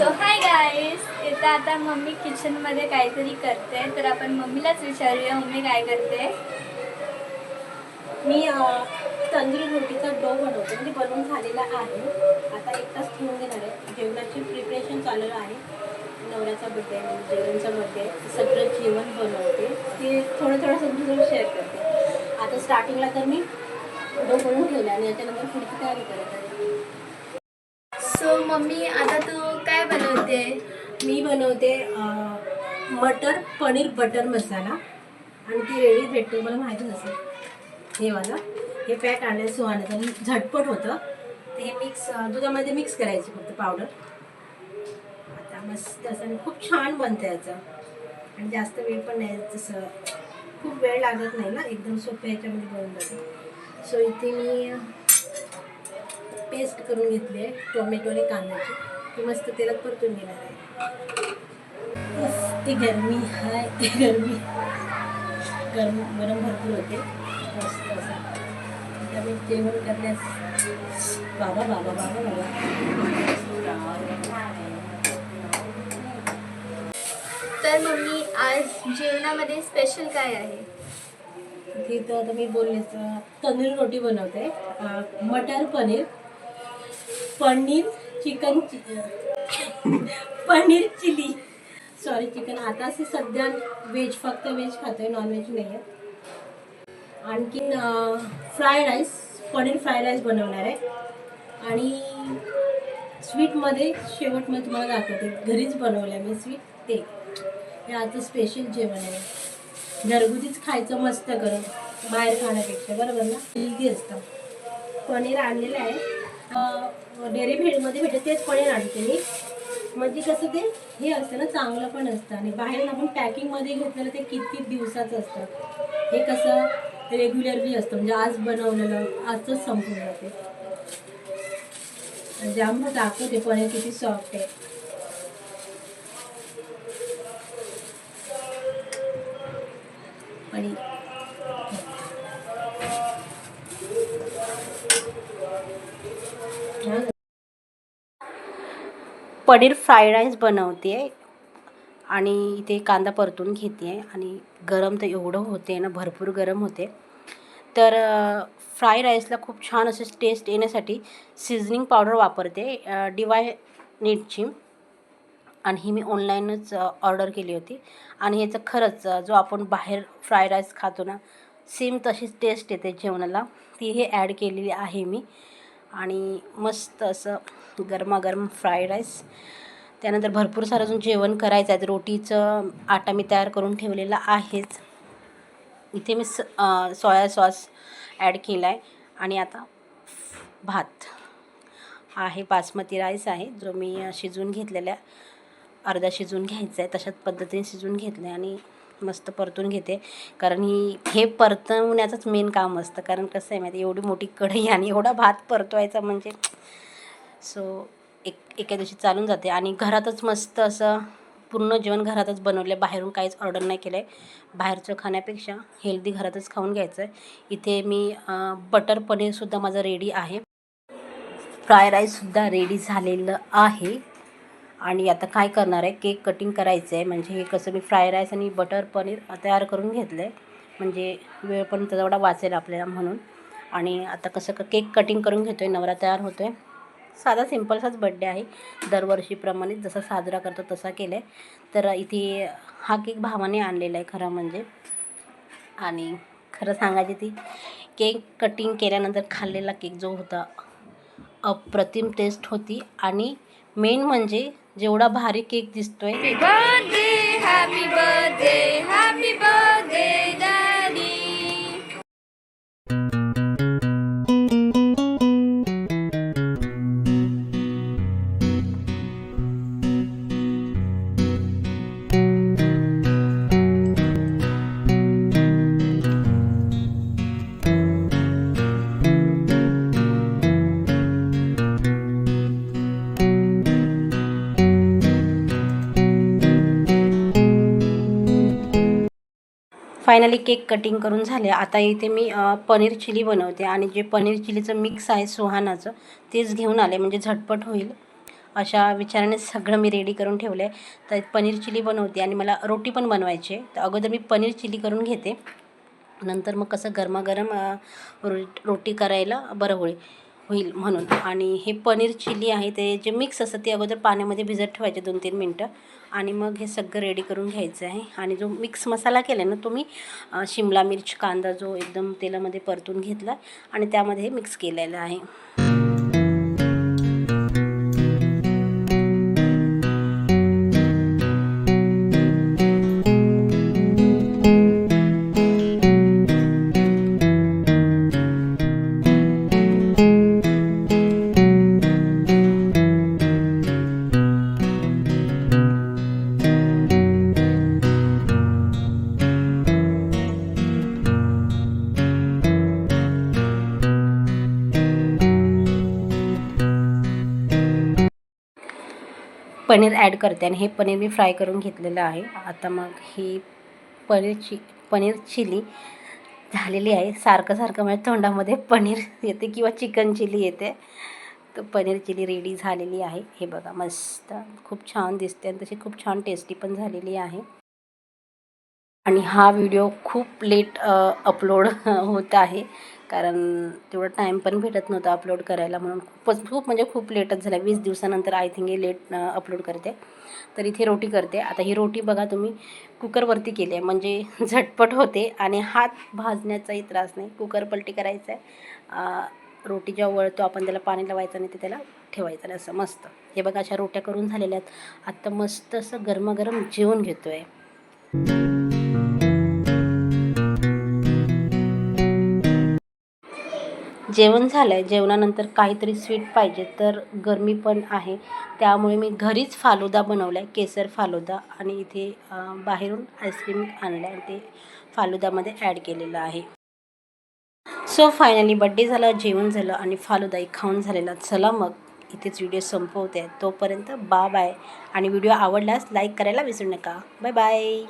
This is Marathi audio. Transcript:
सो हाय गाईस इथं आता मम्मी किचनमध्ये काहीतरी करते. तर आपण मम्मीलाच विचारूया मम्मी काय करते? मी तंदुरी रोटीचा डो बनवते. म्हणजे बनवून झालेला आहे. आता एक तास ठेवून देणार आहे. जेवणाची प्रिपरेशन चालू आहे. नवऱ्याचा बड्डे आहे जेवणचा बड्डे सगळं जेवण बनवते. ते थोडं थोडं तुमच्यासोबत शेअर करते. आता स्टार्टिंगला तर मी डो बनवून ठेवला आणि याच्यानंतर पुढची तयारी करत आहे. सो मम्मी आता तू काय बनवते? मी बनवते मटर पनीर बटर मसाला. आणि ती रेडी भेटते मला माहितीच असेल हे वाला हे पॅक आणलं सुहाण्याचं झटपट होतं. ते हे मिक्स दुधामध्ये मिक्स करायची फक्त पावडर आता मस्त असं आणि खूप छान बनतं याचं. आणि जास्त वेळ पण नाही जसं खूप वेळ लागत नाही ना एकदम सोप्या याच्यामध्ये बनवून जातं सो इथे मी पेस्ट करून घेतली आहे टोमॅटो आणि कांद्याची. की मस्त तेलात परतून घेणार आहे. ती गरमी हाय गरमी. गरम गरम भरपूर होते. मस्त असं. त्यामुळे जेवण करण्यास बाबा बाबा बाबा बाबा. तर मम्मी आज जेवणामध्ये स्पेशल काय आहे? तिथं आता मी बोललेच तंदूर रोटी बनवते. मटर paneer paneer chicken paneer chilli. Sorry chicken. आता असे सध्या व्हेज फक्त व्हेज खातोय नॉनव्हेज नाही आहे आणखीन fry rice paneer fry rice बनवणार आहे. आणि स्वीटमध्ये शेवटमध्ये तुम्हाला दाखवते. घरीच बनवलं आहे मी स्वीट ते. हे आता स्पेशल जेवण आहे. घरगुतीच खायचं मस्त करून बाहेर खाण्यापेक्षा. बरोबर ना? हेल्दी असतं. पनीर आणलेलं आहे. डेअरी भेटमध्ये भेटत तेच पण आणते मी. म्हणजे कसं ते हे असतं ना चांगलं पण असतं. आणि बाहेर आपण पॅकिंगमध्ये घेतलेलं ते किती दिवसाचं असतं. हे कसं रेग्युलरली असतं. म्हणजे आज बनवलेलं आजच संपून जाते जाम दाखवते पनीर किती सॉफ्ट आहे. पनीर फ्राईड राईस बनवते आहे आणि इथे कांदा परतून घेते आहे आणि गरम तर एवढं होते ना भरपूर गरम होते तर फ्राय राईसला खूप छान असे टेस्ट येण्यासाठी सिझनिंग पावडर वापरते डिवाय नीटची आणि ही मी ऑनलाईनच ऑर्डर केली होती. आणि ह्याचं खरंच जो आपण बाहेर फ्राय राईस खातो ना सेम तशीच टेस्ट येते जेवणाला. ती हे ॲड केलेली आहे मी. आणि मस्त असं गरमागरम फ्राईड राईस त्यानंतर भरपूर सारं अजून जेवण करायचं आहे. रोटीचं आटा मी तयार करून ठेवलेला आहेच. इथे मी स सोया सॉस ॲड केला आहे आणि आता भात. आहे बासमती राईस आहे जो मी शिजवून घेतलेला आहे. अर्धा शिजवून घ्यायचा आहे. तशाच पद्धतीने शिजवून घेतलं आहे आणि मस्त परतून घेते. कारण ही हे परतवण्याचंच मेन काम असतं. कारण कसं आहे माहिती एवढी मोठी कढई आणि एवढा भात परतवायचा म्हणजे सो एक एका दिवशी चालून जाते. आणि घरातच मस्त असं पूर्ण जेवण घरातच बनवलं आहे बाहेरून काहीच ऑर्डर नाही केलं आहे बाहेरचं खाण्यापेक्षा हेल्दी घरातच खाऊन घ्यायचं आहे इथे मी बटर पनीरसुद्धा माझं रेडी आहे. फ्राय राईससुद्धा रेडी झालेलं आहे. आणि आता काय करणार आहे? केक कटिंग करायचं आहे. म्हणजे हे कसं मी फ्राय राईस आणि बटर पनीर तयार करून घेतलं आहे म्हणजे वेळ पण तेवढा वाचेल आपल्याला म्हणून. आणि आता कसं क केक कटिंग करून घेतो आहे नवरा तयार होतो आहे साधा सिम्पलसाच बड्डे आहे. दरवर्षीप्रमाणे जसा साजरा करतो तसा केला आहे तर इथे हा केक भावाने आणलेला आहे खरा म्हणजे. आणि खरं सांगायची ती केक कटिंग केल्यानंतर खाल्लेला केक जो होता अप्रतिम टेस्ट होती. आणि मेन म्हणजे जेवढा भारी केक दिसतोय फायनली केक कटिंग करून झाले. आता इथे मी पनीर चिली बनवते आणि जे पनीर चिलीचं मिक्स आहे सुहानाचं तेच घेऊन आले. म्हणजे झटपट होईल अशा विचाराने सगळं मी रेडी करून ठेवलं आहे तर पनीर चिली बनवते आणि मला रोटी पण बनवायची आहे. तर अगोदर मी पनीर चिली करून घेते. नंतर मग कसं गरमागरम रो रोटी करायला बरं होईल. होईल म्हणून. आणि हे पनीर चिली आहे ते जे मिक्स असतं ते अगोदर पाण्यामध्ये भिजत ठेवायचे दोन तीन मिनटं. आणि मग हे सगळं रेडी करून घ्यायचं आहे. आणि जो मिक्स मसाला केला ना तो मी शिमला मिर्च कांदा जो एकदम तेलामध्ये परतून घेतला आणि त्यामध्ये हे मिक्स केलेला आहे. पनीर ॲड करते आणि हे पनीर मी फ्राय करून घेतलेलं आहे. आता मग ही पनीर चि पनीर चिली झालेली आहे. सारखं सारखं माझ्या तोंडामध्ये पनीर येते किंवा चिकन चिली येते. तर पनीर चिली रेडी झालेली आहे. हे बघा मस्त. खूप छान दिसते आणि तशी खूप छान टेस्टी पण झालेली आहे. आणि हा व्हिडिओ खूप लेट अपलोड होत आहे. कारण तेवढा टाईम पण भेटत नव्हता अपलोड करायला म्हणून खूपच खूप म्हणजे खूप लेटच झाला. वीस दिवसानंतर आय थिंक हे लेट अपलोड करते. तर इथे रोटी करते. आता ही रोटी बघा तुम्ही कुकरवरती केली आहे. म्हणजे झटपट होते आणि हात भाजण्याचाही त्रास नाही. कुकर पलटी करायचं आहे रोटी जेव्हा वळतो आपण त्याला पाणी लावायचं नाही ते त्याला ठेवायचं नाही असं मस्त. हे बघा अशा रोट्या करून झालेल्या आहेत. आत्ता मस्त असं गरमागरम जेवण घेतो आहे जेवण झालं आहे जेवणानंतर काहीतरी स्वीट पाहिजे तर गरमी पण आहे. त्यामुळे मी घरीच फालुदा बनवला आहे केसर फालुदा आणि इथे बाहेरून आईस्क्रीम आणलं आहे ते फालुदामध्ये ॲड केलेलं आहे. सो फायनली बड्डे झाला जेवण झालं आणि फालुदाही खाऊन झालेला. चला मग इथेच व्हिडिओ संपवते. तोपर्यंत बा बाय आणि व्हिडिओ आवडल्यास लाईक करायला विसरू नका. Bye bye